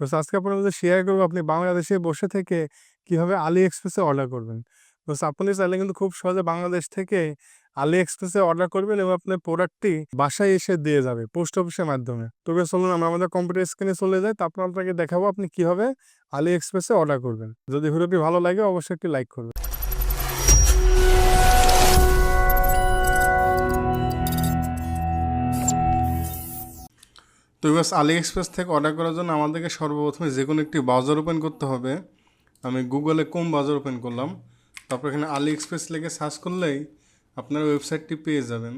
বাস আজকে আপনার মধ্যে শেয়ার করব, আপনি বাংলাদেশে বসে থেকে কীভাবে আলি এক্সপ্রেসে অর্ডার করবেন? বস আপনি চাইলে কিন্তু খুব সহজে বাংলাদেশ থেকে আলি এক্সপ্রেসে অর্ডার করবেন এবং আপনার প্রোডাক্টটি বাসায় এসে দিয়ে যাবে পোস্ট অফিসের মাধ্যমে। তবে চলুন, আমরা আমাদের কম্পিউটার স্ক্রিনে চলে যাই, তারপর আপনাকে দেখাবো আপনি কীভাবে আলি এক্সপ্রেসে অর্ডার করবেন। যদি ভিডিওটি ভালো লাগে, অবশ্যই একটি লাইক করবেন। তো বাস আলি এক্সপ্রেস থেকে অর্ডার করার জন্য আমাদেরকে সর্বপ্রথমে যে কোনো একটি ব্রাউজার ওপেন করতে হবে। আমি গুগলে কোম ব্রাউজার ওপেন করলাম, তারপর এখানে আলি এক্সপ্রেস লিখে সার্চ করলেই আপনার ওয়েবসাইটটি পেয়ে যাবেন।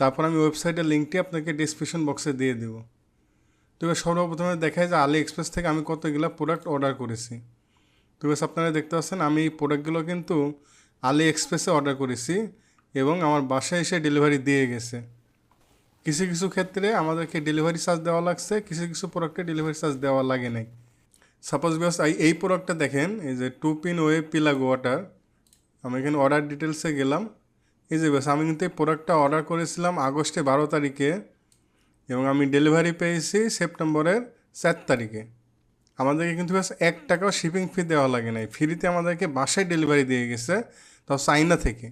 তারপর আমি ওয়েবসাইটের লিঙ্কটি আপনাকে ডিসক্রিপশন বক্সে দিয়ে দিব। তো এবার সর্বপ্রথমে দেখায় যে আলি এক্সপ্রেস থেকে আমি কতগুলো প্রোডাক্ট অর্ডার করেছি। তো বেশ আপনারা দেখতে পাচ্ছেন, আমি এই প্রোডাক্টগুলো কিন্তু আলি এক্সপ্রেসে অর্ডার করেছি এবং আমার বাসায় এসে ডেলিভারি দিয়ে গেছে। কিছু কিছু ক্ষেত্রে আমাদেরকে ডেলিভারি চার্জ দেওয়া লাগছে, কিছু কিছু প্রোডাক্টে ডেলিভারি চার্জ দেওয়া লাগে নাই। সাপোজ বিকজ এই প্রোডাক্টটা দেখেন, এই যে two pin way plug water আমি এখানে অর্ডার ডিটেলসে গেলাম। এই যে বেশ আমি কিন্তু এই প্রোডাক্টটা অর্ডার করেছিলাম আগস্টে বারো তারিখে এবং আমি ডেলিভারি পেয়েছি সেপ্টেম্বরের চার তারিখে। আমাদেরকে কিন্তু ব্যাস এক টাকাও শিপিং ফি দেওয়া লাগে নাই। ফ্রিতে আমাদেরকে বাসায় ডেলিভারি দিয়ে গেছে তাও চাইনা থেকে।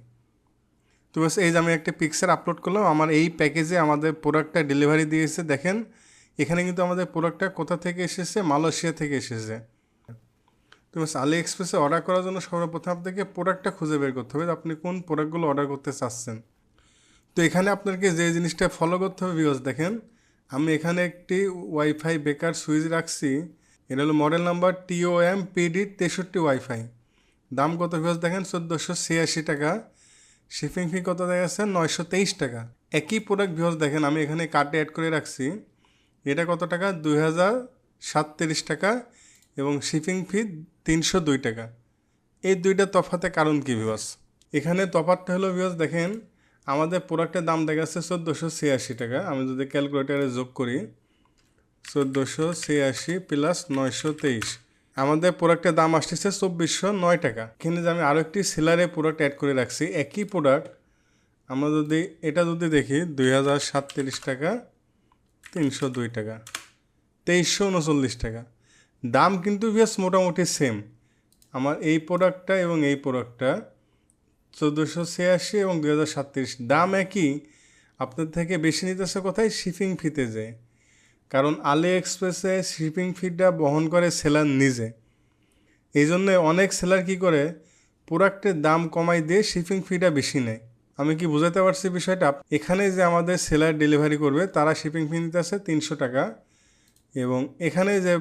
তো ব্যাস এই যে আমি একটা পিকচার আপলোড করলাম, আমার এই প্যাকেজে আমাদের প্রোডাক্টটা ডেলিভারি দিয়েছে দেখেন। এখানে কিন্তু আমাদের প্রোডাক্টটা কোথা থেকে এসেছে? মালয়েশিয়া থেকে এসেছে। তো ব্যাস আলি এক্সপ্রেসে অর্ডার করার জন্য সর্বপ্রথম আপনাকে প্রোডাক্টটা খুঁজে বের করতে হবে আপনি কোন প্রোডাক্টগুলো অর্ডার করতে চাচ্ছেন। তো এখানে আপনাকে যে জিনিসটা ফলো করতে হবে বিকজ দেখেন। আমি এখানে একটি ওয়াইফাই বেকার সুইচ রাখছি। এটা হলো model number T O M P D তেষট্টি ওয়াইফাই দাম কত বিকজ দেখেন? চোদ্দোশো ছিয়াশি টাকা। শিপিং ফি কত দেখা যাচ্ছে নয়শো তেইশ টাকা। একই প্রোডাক্ট ভিউজ দেখেন, আমি এখানে কার্ডে অ্যাড করে রাখছি। এটা কত টাকা? দুই হাজার টাকা এবং শিপিং ফি তিনশো দুই টাকা। এই দুইটা তফাতে কারণ কী ভিউস এখানে তফাতটা হলো ভিউস দেখেন, আমাদের প্রোডাক্টের দাম দেখা যাচ্ছে চোদ্দোশো ছিয়াশি টাকা। আমি যদি ক্যালকুলেটারে যোগ করি, চোদ্দোশো ছিয়াশি প্লাস নয়শো তেইশ। আমাদের প্রোডাক্টের দাম আসতেছে চব্বিশশো নয় টাকা। এখানে আমি আরও একটি সেলারে প্রোডাক্ট অ্যাড করে রাখছি, একই প্রোডাক্ট আমরা যদি, এটা যদি দেখি, দুই হাজার সাতত্রিশ টাকা, তিনশো দুই টাকা, তেইশশো উনচল্লিশ টাকা। দাম কিন্তু বেশ মোটামুটি সেম আমার এই প্রোডাক্টটা এবং এই প্রোডাক্টটা চোদ্দোশো ছিয়াশি এবং দুই হাজার সাতত্রিশ দাম একই। আপনার থেকে বেশি নিতেছে কোথায়? শিপিং ফিতে যায়। কারণ আলি এক্সপ্রেসে শিপিং ফিটা বহন করে সেলার নিজে। এই জন্যে অনেক সেলার কি করে, প্রোডাক্টের দাম কমাই দিয়ে শিপিং ফিটা বেশি নেয়। আমি কি বোঝাতে পারছি বিষয়টা? এখানে যে আমাদের সেলার ডেলিভারি করবে, তারা শিপিং ফি নিতেছে তিনশো টাকা। এবং এখানে যে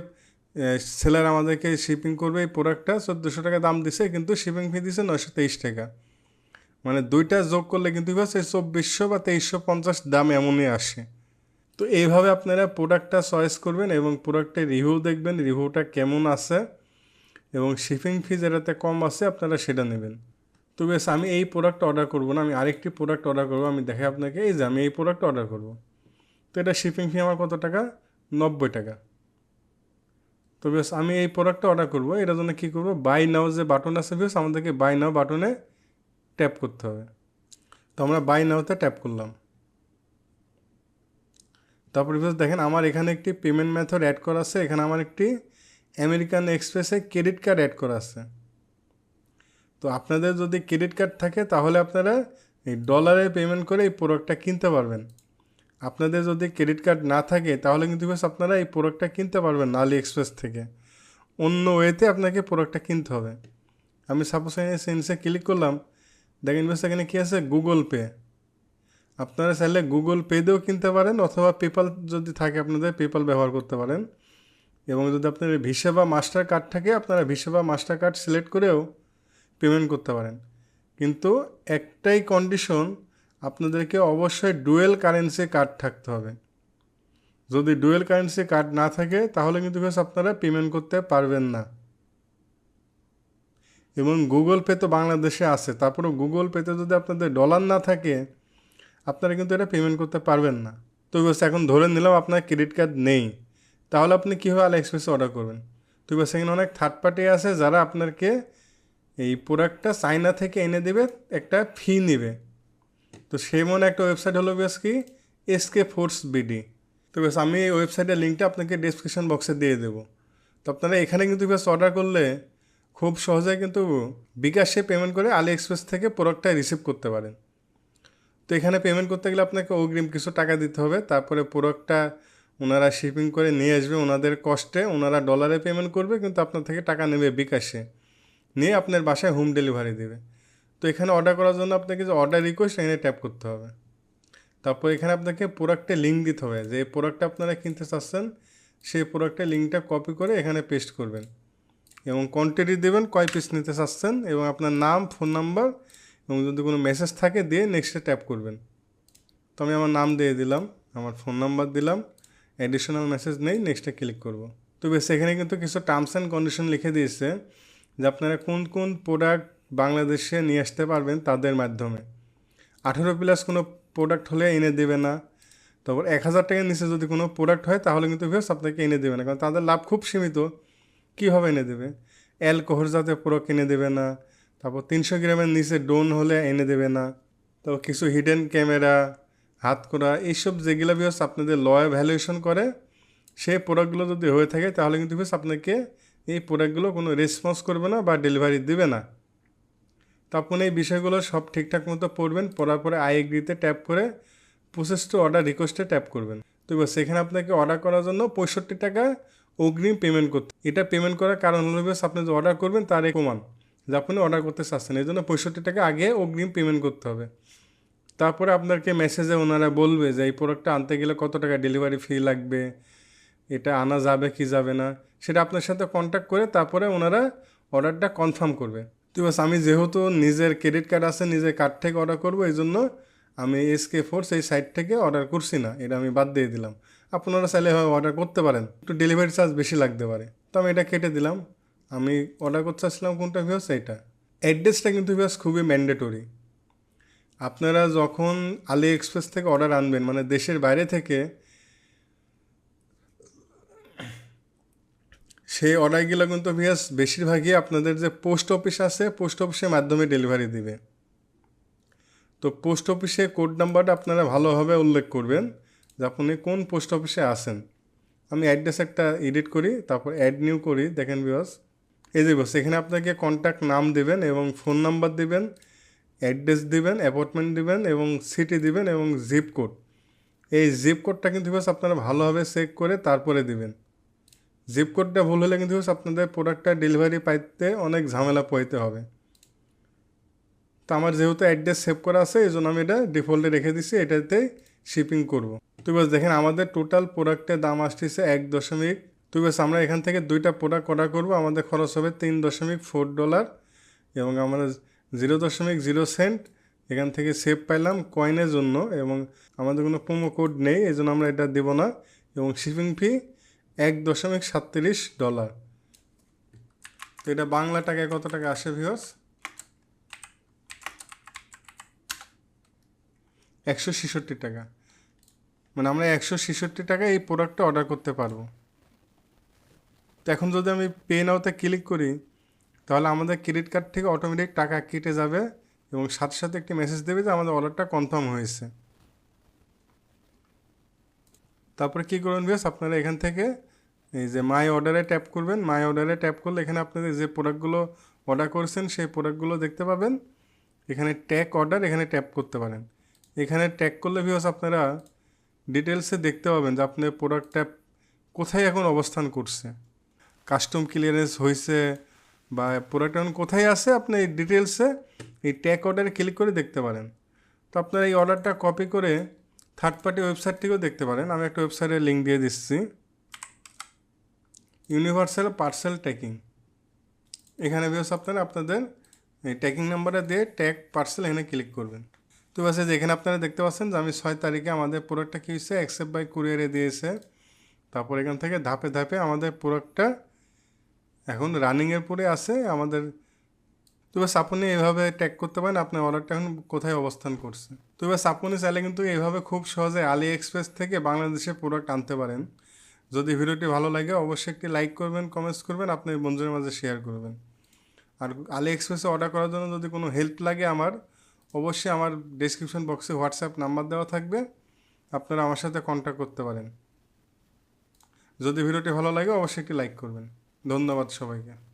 সেলার আমাদেরকে শিপিং করবে এই প্রোডাক্টটা চোদ্দোশো টাকা দাম দিছে, কিন্তু শিপিং ফি দিছে নয়শো তেইশ টাকা। মানে দুইটা যোগ করলে কিন্তু চব্বিশশো বা তেইশশো পঞ্চাশ দাম এমনই আসে। তো এইভাবে আপনারা প্রোডাক্টটা চয়েস করবেন এবং প্রোডাক্টের রিভিউ দেখবেন রিভিউটা কেমন আছে এবং শিপিং ফি যেটাতে কম আছে আপনারা সেটা নেবেন। তো বেশ, আমি এই প্রোডাক্ট অর্ডার করব না, আমি আরেকটি প্রোডাক্ট অর্ডার করব, আমি দেখে আপনাকে এই যে আমি এই প্রোডাক্ট অর্ডার করব। তো এটা শিপিং ফি আমার কত টাকা? নব্বই টাকা। তো বেশ, আমি এই প্রোডাক্টটা অর্ডার করব, এটার জন্য কী করব? বাই নাও যে বাটন আছে বেশ আমাদেরকে বাই নাও বাটনে ট্যাপ করতে হবে। তো আমরা বাই নাওতে ট্যাপ করলাম। তারপরে বেশ দেখেন আমার এখানে একটি পেমেন্ট মেথড অ্যাড করা আছে, এখানে আমার একটি আমেরিকান এক্সপ্রেসে ক্রেডিট কার্ড অ্যাড করা আছে। তো আপনাদের যদি ক্রেডিট কার্ড থাকে, তাহলে আপনারা এই ডলারে পেমেন্ট করে এই প্রোডাক্টটা কিনতে পারবেন। আপনাদের যদি ক্রেডিট কার্ড না থাকে, তাহলে কিন্তু বেশ আপনারা এই প্রোডাক্টটা কিনতে পারবেন না আলি এক্সপ্রেস থেকে। অন্য ওয়েতে আপনাকে প্রোডাক্টটা কিনতে হবে। আমি সাপোজ সেন্সে ক্লিক করলাম। দেখেন বেশ এখানে কী আছে? গুগল পে আপনারা চাইলে গুগল পে দিয়েও কিনতে পারেন অথবা পেপাল যদি থাকে আপনাদের পেপাল ব্যবহার করতে পারেন। এবং যদি আপনার ভিসা বা মাস্টার কার্ড থাকে, আপনারা ভিসা বা মাস্টার কার্ড সিলেক্ট করেও পেমেন্ট করতে পারেন। কিন্তু একটাই কন্ডিশন আপনাদেরকে অবশ্যই ডুয়েল কারেন্সি কার্ড থাকতে হবে। যদি ডুয়েল কারেন্সি কার্ড না থাকে, তাহলে কিন্তু আপনারা পেমেন্ট করতে পারবেন না। এবং গুগল পে তো বাংলাদেশে আছে তারপরে গুগল পেতে যদি আপনাদের ডলার না থাকে আপনারা কিন্তু এটা পেমেন্ট করতে পারবেন না। তো বাস এখন ধরে নিলাম আপনার ক্রেডিট কার্ড নেই। তাহলে আপনি কীভাবে আলি এক্সপ্রেসে অর্ডার করবেন? তো বাস এখানে অনেক থার্ড পার্টি আছে যারা আপনাকে এই প্রোডাক্টটা চাইনা থেকে এনে দেবে, একটা ফি নেবে। তো সেই মনে একটা ওয়েবসাইট হলো বেশ কি? এসকে ফোর্স বিডি তো বেশ আমি এই ওয়েবসাইটের লিঙ্কটা আপনাকে ডিসক্রিপশন বক্সে দিয়ে দেবো। তো আপনারা এখানে কিন্তু বেশ অর্ডার করলে খুব সহজে কিন্তু বিকাশে পেমেন্ট করে আলি এক্সপ্রেস থেকে প্রোডাক্টটা রিসিভ করতে পারেন। এখানে পেমেন্ট করতে গেলে আপনাকে অগ্রিম কিছু টাকা দিতে হবে। তারপরে প্রোডাক্টটা ওনারা শিপিং করে নিয়ে আসবে। ওনাদের কষ্টে ওনারা ডলারে পেমেন্ট করবে, কিন্তু আপনার থেকে টাকা নেবে বিকাশে। নিয়ে আপনার বাসায় হোম ডেলিভারি দেবে। তো এখানে অর্ডার করার জন্য আপনাকে যে অর্ডার রিকোয়েস্ট এখানে ট্যাপ করতে হবে। তারপর এখানে আপনাকে প্রোডাক্টের লিঙ্ক দিতে হবে যে প্রোডাক্টটা আপনারা কিনতে চাচ্ছেন, সেই প্রোডাক্টের লিঙ্কটা কপি করে এখানে পেস্ট করবেন। এবং কোয়ান্টিটি দেবেন, কয় পিস নিতে চাচ্ছেন, এবং আপনার নাম ফোন নাম্বার এবং যদি কোনো মেসেজ থাকে, দিয়ে নেক্সটে ট্যাপ করবেন। তো আমি আমার নাম দিয়ে দিলাম, আমার ফোন নাম্বার দিলাম অ্যাডিশনাল মেসেজ নেই নেক্সটে ক্লিক করব। তো বেশ, এখানে কিন্তু কিছু টার্মস অ্যান্ড কন্ডিশন লিখে দিয়েছে যে আপনারা কোন কোন প্রোডাক্ট বাংলাদেশে নিয়ে আসতে পারবেন তাদের মাধ্যমে। আঠেরো প্লাস কোনো প্রোডাক্ট হলে এনে দেবে না। তারপর এক হাজার টাকার নিচে যদি কোনো প্রোডাক্ট হয়, তাহলে কিন্তু ভিউস আপনাকে এনে দেবে না। কারণ তাদের লাভ খুব সীমিত। কীভাবে এনে দেবে? অ্যালকোহল জাতীয় প্রোডাক্ট এনে দেবে না। তারপর তিনশো গ্রামের নিচে ডোন হলে এনে দেবে না। তারপর কিছু হিডেন ক্যামেরা হাত করা এইসব যেগুলো ভিউস আপনাদের লয় ভ্যালুয়েশন করে, সেই প্রোডাক্টগুলো যদি হয়ে থাকে, তাহলে কিন্তু ভিউস আপনাকে এই প্রোডাক্টগুলো কোনো রেসপন্স করবে না বা ডেলিভারি দেবে না। তো আপনি এই বিষয়গুলো সব ঠিকঠাক মতো পড়বেন, পড়ার পরে আই এগ্রিতে ট্যাপ করে প্রসেস টু অর্ডার রিকোয়েস্টে ট্যাপ করবেন। তো এবার সেখানে আপনাকে অর্ডার করার জন্য পঁয়ষট্টি টাকা অগ্রিম পেমেন্ট করতে এটা পেমেন্ট করার কারণ হলো আপনি যে অর্ডার করবেন, তার এক প্রমাণ। যে আপনি অর্ডার করতে চাচ্ছেন এই জন্য পঁয়ষট্টি টাকা আগে অগ্রিম পেমেন্ট করতে হবে। তারপরে আপনাকে মেসেজে ওনারা বলবে যে, এই প্রোডাক্টটা আনতে গেলে কত টাকা ডেলিভারি ফি লাগবে? এটা আনা যাবে কি যাবে না? সেটা আপনার সাথে কন্ট্যাক্ট করে তারপরে ওনারা অর্ডারটা কনফার্ম করবে। তো বাস আমি যেহেতু নিজের ক্রেডিট কার্ড আছে, নিজের কার্ড থেকে অর্ডার করব, এই জন্য আমি এসকে ফোর্স এই সাইট থেকে অর্ডার করছি না। এটা আমি বাদ দিয়ে দিলাম। আপনারা চাইলে অর্ডার করতে পারেন। একটু ডেলিভারি চার্জ বেশি লাগতে পারে। তো আমি এটা কেটে দিলাম। আমি অর্ডার করতে চাচ্ছিলাম কোনটা ভিউস এইটা। অ্যাড্রেসটা কিন্তু ভিউস খুবই ম্যান্ডেটরি আপনারা যখন আলি এক্সপ্রেস থেকে অর্ডার আনবেন মানে দেশের বাইরে থেকে, সেই অর্ডারগুলো কিন্তু ভিয়াস বেশিরভাগই আপনাদের যে পোস্ট অফিস আছে পোস্ট অফিসের মাধ্যমে ডেলিভারি দিবে। তো পোস্ট অফিসে কোড নাম্বারটা আপনারা ভালোভাবে উল্লেখ করবেন যে আপনি কোন পোস্ট অফিসে আছেন। আমি অ্যাড্রেস একটা এডিট করি, তারপর অ্যাড নিউ করি, দেখেন বিবাস এই যে বস এখানে আপনাকে কন্ট্যাক্ট নাম দেবেন এবং ফোন নাম্বার দিবেন অ্যাড্রেস দিবেন অ্যাপয়েন্টমেন্ট দিবেন এবং সিটি দিবেন এবং জিপ কোড এই জিপ কোডটা কিন্তু বিবাস আপনারা ভালোভাবে চেক করে তারপরে দিবেন। জিপ কোডটা ভুল হলে কিন্তু আপনাদের প্রোডাক্টটা ডেলিভারি পাইতে অনেক ঝামেলা পোহাইতে হবে। তো আমার যেহেতু অ্যাড্রেস সেভ করা আছে, এই জন্য আমি এটা ডিফল্টে রেখে দিছি এটাতে শিপিং করব। তো বাস দেখেন, আমাদের টোটাল প্রোডাক্টের দাম আসতেছে এক দশমিক তো বাস আমরা এখান থেকে দুইটা প্রোডাক্ট অর্ডার করব। আমাদের খরচ হবে তিন দশমিক ফোর ডলার এবং আমরা জিরো দশমিক জিরো সেন্ট এখান থেকে সেভ পাইলাম কয়েনের জন্য এবং আমাদের কোনো প্রোমো কোড নেই, এই জন্য আমরা এটা দেবো না এবং শিপিং ফি এক দশমিক সাতত্রিশ ডলার তো এটা বাংলা টাকায় কত টাকা আসে ভিওস একশো ছেষট্টি টাকা। মানে আমরা একশো ছেষট্টি টাকা এই প্রোডাক্টটা অর্ডার করতে পারব। তো এখন যদি আমি পে নাওতে ক্লিক করি, তাহলে আমাদের ক্রেডিট কার্ড থেকে অটোমেটিক টাকা কেটে যাবে এবং সাথে সাথে একটি মেসেজ দেবে যে আমাদের অর্ডারটা কনফার্ম হয়েছে। তারপরে কী করবেন বিয়াস আপনারা এখান থেকে এই যে মাই অর্ডারে ট্যাপ করবেন। মাই অর্ডারে ট্যাপ করলে এখানে আপনাদের যে প্রোডাক্টগুলো অর্ডার করেছেন, সেই প্রোডাক্টগুলো দেখতে পাবেন। এখানে ট্যাগ অর্ডার এখানে ট্যাপ করতে পারেন। এখানে ট্যাগ করলে ভিউস আপনারা ডিটেলসে দেখতে পাবেন যে আপনার প্রোডাক্টটা কোথায় এখন অবস্থান করছে। কাস্টম ক্লিয়ারেন্স হয়েছে বা প্রোডাক্ট এখন কোথায় আছে আপনি এই ডিটেলসে এই ট্যাগ অর্ডারে ক্লিক করে দেখতে পারেন। তো আপনারা এই অর্ডারটা কপি করে থার্ড পার্টি ওয়েবসাইট থেকেও দেখতে পারেন। আমি একটা ওয়েবসাইটের লিঙ্ক দিয়ে দিচ্ছি। ইউনিভার্সাল পার্সেল ট্যাকিং এখানে ভিউস আপনারা আপনাদের এই ট্যাকিং নাম্বারটা দিয়ে ট্যাগ পার্সেল এখানে ক্লিক করবেন। তো বাসে যে এখানে আপনারা দেখতে পাচ্ছেন যে আমি ছয় তারিখে আমাদের প্রোডাক্টটা কী হয়েছে অ্যাকসেপ্ট বাই কুরিয়ারে দিয়েছে। তারপর এখান থেকে ধাপে ধাপে আমাদের প্রোডাক্টটা এখন রানিংয়ের পরে আছে আমাদের, তো বাস আপনি এইভাবে ট্যাগ করতে পারেন আপনার অর্ডারটা এখন কোথায় অবস্থান করছে? তো বাস আপনি চাইলে কিন্তু এইভাবে খুব সহজে আলি এক্সপ্রেস থেকে বাংলাদেশে প্রোডাক্ট আনতে পারেন। যদি ভিডিওটি ভালো লাগে, অবশ্যই একটি লাইক করবেন কমেন্টস করবেন আপনার বন্ধুদের মাঝে শেয়ার করবেন। আর আলি এক্সপ্রেসে অর্ডার করার জন্য যদি কোনো হেল্প লাগে আমার, অবশ্যই আমার ডিসক্রিপশন বক্সে হোয়াটসঅ্যাপ নাম্বার দেওয়া থাকবে, আপনারা আমার সাথে কন্ট্যাক্ট করতে পারেন। যদি ভিডিওটি ভালো লাগে, অবশ্যই একটি লাইক করবেন। ধন্যবাদ সবাইকে।